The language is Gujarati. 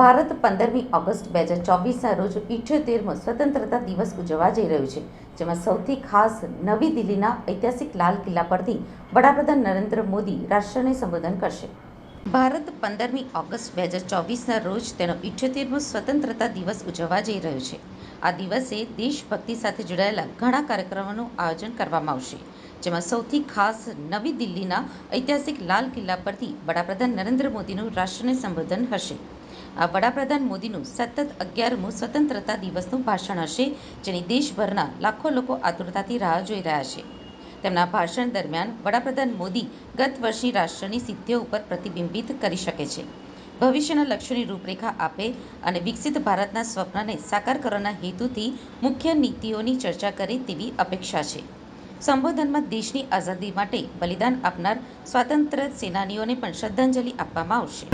ભારત પંદરમી ઓગસ્ટ બે હજાર ચોવીસના રોજ ઇઠ્યોતેરમો સ્વતંત્રતા દિવસ ઉજવવા જઈ રહ્યું છે, જેમાં સૌથી ખાસ નવી દિલ્હીના ઐતિહાસિક લાલ કિલ્લા પરથી વડાપ્રધાન નરેન્દ્ર મોદી રાષ્ટ્રને સંબોધન કરશે. ભારત પંદરમી ઓગસ્ટ બે હજાર ચોવીસના રોજ તેનો ઇઠ્યોતેરમો સ્વતંત્રતા દિવસ ઉજવવા જઈ રહ્યો છે. આ દિવસે દેશભક્તિ સાથે જોડાયેલા ઘણા કાર્યક્રમોનું આયોજન કરવામાં આવશે. જેમાં સૌથી ખાસ નવી દિલ્હીના ઐતિહાસિક લાલ કિલ્લા પરથી વડાપ્રધાન નરેન્દ્ર મોદીનું રાષ્ટ્રને સંબોધન હશે. આ વડાપ્રધાન મોદીનું સતત અગિયારમું સ્વતંત્રતા દિવસનું ભાષણ હશે, જેની દેશભરના લાખો લોકો આતુરતાથી રાહ જોઈ રહ્યા છે. તેમના ભાષણ દરમિયાન વડાપ્રધાન મોદી ગત વર્ષની રાષ્ટ્રની સિદ્ધિઓ ઉપર પ્રતિબિંબિત કરી શકે છે. ભવિષ્યના લક્ષ્યોની રૂપરેખા આપે અને વિકસિત ભારતના સ્વપ્નને સાકાર કરવાના હેતુથી મુખ્ય નીતિઓની ચર્ચા કરે તેવી અપેક્ષા છે. સંબોધનમાં દેશની આઝાદી માટે બલિદાન આપનાર સ્વાતંત્ર્ય સેનાનીઓને પણ શ્રદ્ધાંજલિ આપવામાં આવશે.